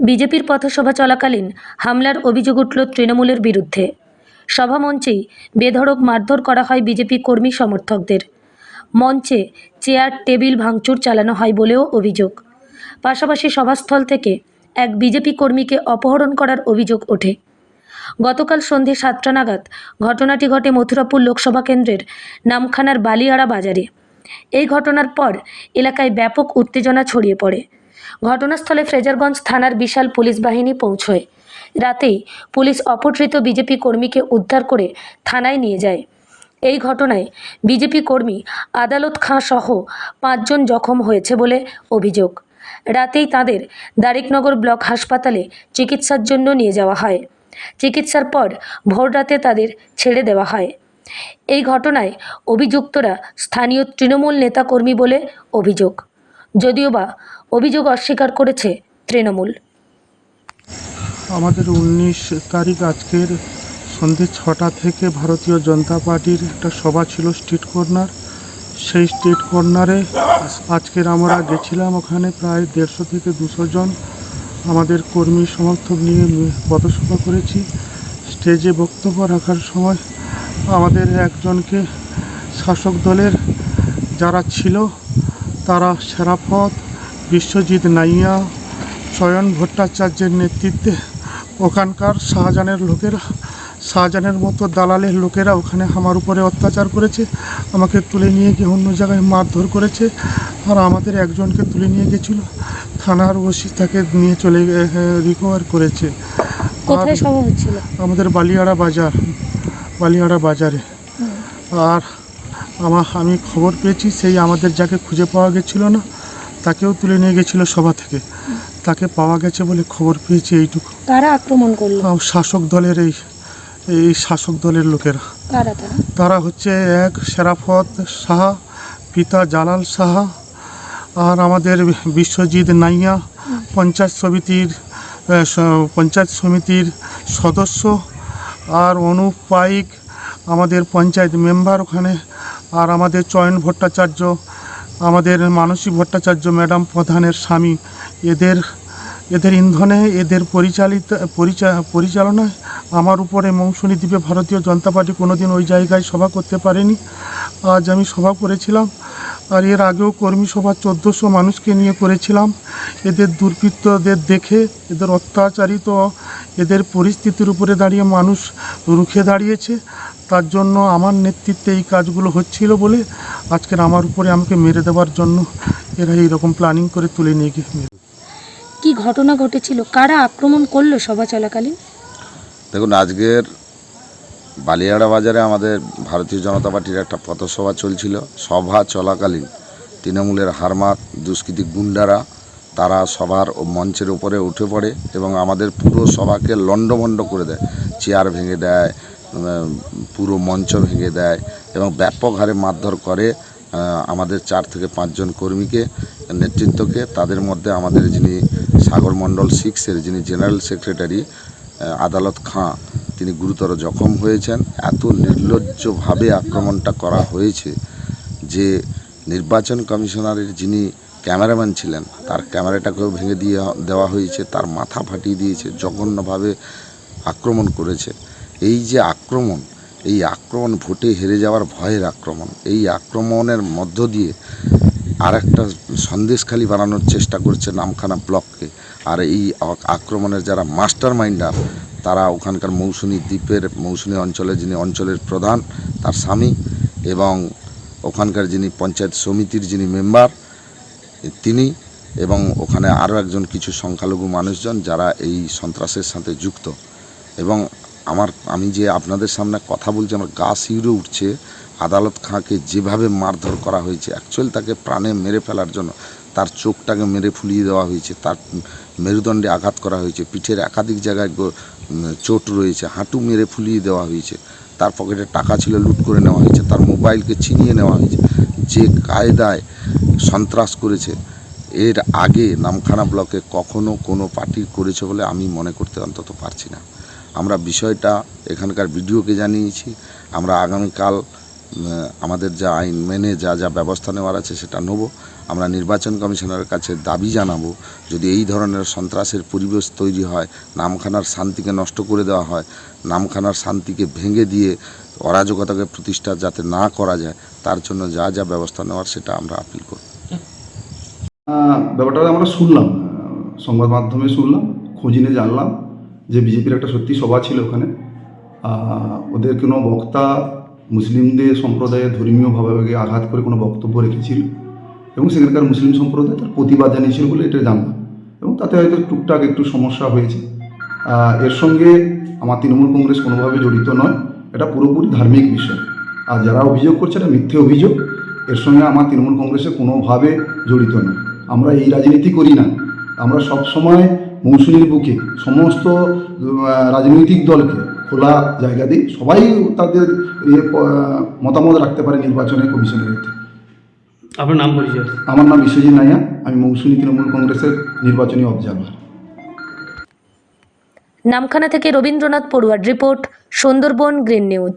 বিজেপির পথসভা চলাকালীন হামলার অভিযোগ উঠল তৃণমূলের বিরুদ্ধে। সভামঞ্চেই বেধড়ক মারধর করা হয় বিজেপি কর্মী সমর্থকদের। মঞ্চে চেয়ার, টেবিল, ভাঙচুর চালানো হয় বলেও অভিযোগ। পাশাপাশি সভাস্থল থেকে এক বিজেপি কর্মীকে অপহরণ করার অভিযোগ ওঠে। গতকাল সন্ধে সাতটা নাগাদ ঘটনাটি ঘটে মথুরাপুর লোকসভা কেন্দ্রের নামখানার বালিয়াড়া বাজারে। এই ঘটনার পর এলাকায় ব্যাপক উত্তেজনা ছড়িয়ে পড়ে। ঘটনাস্থলে ফ্রেজারগঞ্জ থানার বিশাল পুলিশ বাহিনী পৌঁছয়। রাতেই পুলিশ অপহৃত বিজেপি কর্মীকে উদ্ধার করে থানায় নিয়ে যায়। এই ঘটনায় বিজেপি কর্মী আদালত খাঁ সহ পাঁচজন জখম হয়েছে বলে অভিযোগ। রাতেই তাদের দারিকনগর ব্লক হাসপাতালে চিকিৎসার জন্য নিয়ে যাওয়া হয়। চিকিৎসার পর ভোররাতে তাদের ছেড়ে দেওয়া হয়। এই ঘটনায় অভিযুক্তরা স্থানীয় তৃণমূল নেতাকর্মী বলে অভিযোগ। যদিও বা অভিযোগ অস্বীকার করেছে তৃণমূল। আমাদের উনিশ তারিখ আজকের সন্ধে ছটা থেকে ভারতীয় জনতা পার্টির একটা সভা ছিল স্ট্রিট কর্নার। সেই স্ট্রিট কর্নারে আজকের আমরা গেছিলাম ওখানে প্রায় দেড়শো থেকে দুশো জন আমাদের কর্মী সমর্থক নিয়ে পথসভা করেছি। স্টেজে বক্তব্য রাখার সময় আমাদের একজনকে শাসক দলের যারা ছিল তারা সেরাফত বিশ্বজিৎ নাইয়া চয়ন ভট্টাচার্যের নেতৃত্বে ওখানকার শাহজাহানের লোকেরা শাহজাহানের মতো দালালের লোকেরা ওখানে আমার উপরে অত্যাচার করেছে আমাকে তুলে নিয়ে গিয়ে অন্য জায়গায় মারধর করেছে আর আমাদের একজনকে তুলে নিয়ে গেছিল থানার ওসি তাকে নিয়ে চলে রিকভার করেছে। কোথায় আর সভা হচ্ছিল আমাদের বালিয়াড়া বাজার বালিয়াড়া বাজারে। আর আমার আমি খবর পেয়েছি সেই আমাদের যাকে খুঁজে পাওয়া গেছিল না তাকেও তুলে নিয়ে গেছিল সভা থেকে। তাকে পাওয়া গেছে বলে খবর পেয়েছি এইটুকু। তারা আক্রমণ করল? শাসক দলের এই এই শাসক দলের লোকেরা। তারা? তারা হচ্ছে এক সেরাফত সাহা পিতা জালাল সাহা আর আমাদের বিশ্বজিৎ নাইয়া পঞ্চায়েত সমিতির পঞ্চায়েত সমিতির সদস্য আর অনুপ পাইক আমাদের পঞ্চায়েত মেম্বার ওখানে আর আমাদের চয়ন ভট্টাচার্য, আমাদের মানসী ভট্টাচার্য ম্যাডাম প্রধানের স্বামী, এদের এদের ইন্ধনে, এদের পরিচালিত, পরিচা- পরিচালনায় আমার উপরে মৌসুমী দ্বীপে ভারতীয় জনতা পার্টি কোনোদিন ওই জায়গায় সভা করতে পারেনি। আজ আমি সভা করেছিলাম, আর এর আগেও কর্মী সভা চোদ্দোশো মানুষকে নিয়ে করেছিলাম। এদের দুর্বৃত্তদের দেখে, এদের অত্যাচারিত, এদের পরিস্থিতির উপরে দাঁড়িয়ে মানুষ রুখে দাঁড়িয়েছে। তার জন্য আমার নেতৃত্বে এই কাজগুলো হচ্ছিল বলে আজকের আমার উপরে আমাকে মেরে দেওয়ার জন্য এরা এইরকম প্ল্যানিং করে তুলে নিয়ে গিয়ে মেরে কি ঘটনা ঘটেছিল? কারা আক্রমণ করল সভা চলাকালীন? দেখুন আজকের বালিয়াড়া বাজারে আমাদের ভারতীয় জনতা পার্টির একটা পথসভা চলছিল। সভা চলাকালীন তৃণমূলের হারমাত দুষ্কৃতী গুন্ডারা তারা সভার ও মঞ্চের উপরে উঠে পড়ে এবং আমাদের পুরো সভাকে লণ্ডভণ্ড করে দেয়। চেয়ার ভেঙে দেয় পুরো মঞ্চ ভেঙে দেয় এবং ব্যাপক হারে মারধর করে আমাদের চার থেকে পাঁচজন কর্মীকে, নেতৃত্বকে, তাদের মধ্যে আমাদের যিনি সাগর মণ্ডল সিক্সের যিনি জেনারেল সেক্রেটারি আদালত খাঁ, তিনি গুরুতর জখম হয়েছেন। এত নির্লজ্জভাবে আক্রমণটা করা হয়েছে যে নির্বাচন কমিশনারের যিনি ক্যামেরাম্যান ছিলেন, তার ক্যামেরাটাকেও ভেঙে দিয়ে দেওয়া হয়েছে, তার মাথা ফাটিয়ে দিয়েছে, জঘন্যভাবে আক্রমণ করেছে। এই যে আক্রমণ, এই আক্রমণ ভোটে হেরে যাওয়ার ভয়ের আক্রমণ, এই আক্রমণের মধ্য দিয়ে আর একটা সন্দেশখালি বানানোর চেষ্টা করছে নামখানা ব্লককে। আর এই আক্রমণের যারা মাস্টার মাইন্ডার তারা ওখানকার মৌসুমী দ্বীপের, মৌসুমি অঞ্চলে যিনি অঞ্চলের প্রধান, তার স্বামী এবং ওখানকার যিনি পঞ্চায়েত সমিতির যিনি মেম্বার, তিনি এবং ওখানে আরও একজন কিছু সংখ্যালঘু মানুষজন যারা এই সন্ত্রাসের সাথে যুক্ত। এবং আমার, আমি যে আপনাদের সামনে কথা বলছি, আমার গা শিউরে উঠছে, আদালত খাঁকে যেভাবে মারধর করা হয়েছে অ্যাকচুয়ালি তাকে প্রাণে মেরে ফেলার জন্য, তার চোখটাকে মেরে ফুলিয়ে দেওয়া হয়েছে, তার মেরুদণ্ডে আঘাত করা হয়েছে, পিঠের একাধিক জায়গায় চোট রয়েছে, হাঁটু মেরে ফুলিয়ে দেওয়া হয়েছে, তার পকেটে টাকা ছিল, লুট করে নেওয়া হয়েছে, তার মোবাইলকে ছিনিয়ে নেওয়া হয়েছে, যে কায়দায় সন্ত্রাস করেছে, এর আগে নামখানা ব্লকে কখনো কোনো পার্টি করেছে বলে আমি মনে করতে অন্তত পারছি না। আমরা বিষয়টা, এখানকার ভিডিওকে জানিয়েছি। আমরা আগামীকাল আমাদের যা আইন মেনে যা যা ব্যবস্থা নেওয়ার আছে সেটা নেব। আমরা নির্বাচন কমিশনের কাছে দাবি জানাব, যদি এই ধরনের সন্ত্রাসের পরিবেশ তৈরি হয়, নামখানার শান্তিকে নষ্ট করে দেওয়া হয়, নামখানার শান্তিকে ভেঙে দিয়ে অরাজকতাকে প্রতিষ্ঠা যাতে না করা যায়, তার জন্য যা যা ব্যবস্থা নেওয়ার সেটা আমরা আপিল করব। ব্যাপারটা আমরা শুনলাম সংবাদ মাধ্যমে শুনলাম, খোঁজ জানলাম। যে বিজেপির একটা সত্যি সভা ছিল ওখানে ওদের কোনো বক্তা মুসলিমদের সম্প্রদায়ে ধর্মীয়ভাবে আঘাত করে কোনো বক্তব্য রেখেছিল এবং সেখানকার মুসলিম সম্প্রদায় তার প্রতিবাদ জানিয়েছিল বলে এটা জানলাম এবং তাতে হয়তো টুকটাক একটু সমস্যা হয়েছে। এর সঙ্গে আমার তৃণমূল কংগ্রেস কোনোভাবে জড়িত নয়, এটা পুরোপুরি ধার্মিক বিষয়। আর যারা অভিযোগ করছে এটা মিথ্যে অভিযোগ, এর সঙ্গে আমার তৃণমূল কংগ্রেসে কোনোভাবে জড়িত নয়। আমরা এই রাজনীতি করি না। আমরা সব সময় মৌসুমীর বুকে সমস্ত রাজনৈতিক দলকে খোলা জায়গা দিই সবাই তাদের ইয়ে মতামত রাখতে পারে নির্বাচনে কমিশনের এতে আপনার নাম পরিচয়? আমার নাম বিশ্বজিৎ নাইয়া আমি মৌসুমী তৃণমূল কংগ্রেসের নির্বাচনী অবজারভার নামখানা থেকে Rabindranath পড়ুয়ার report Sundarban green news.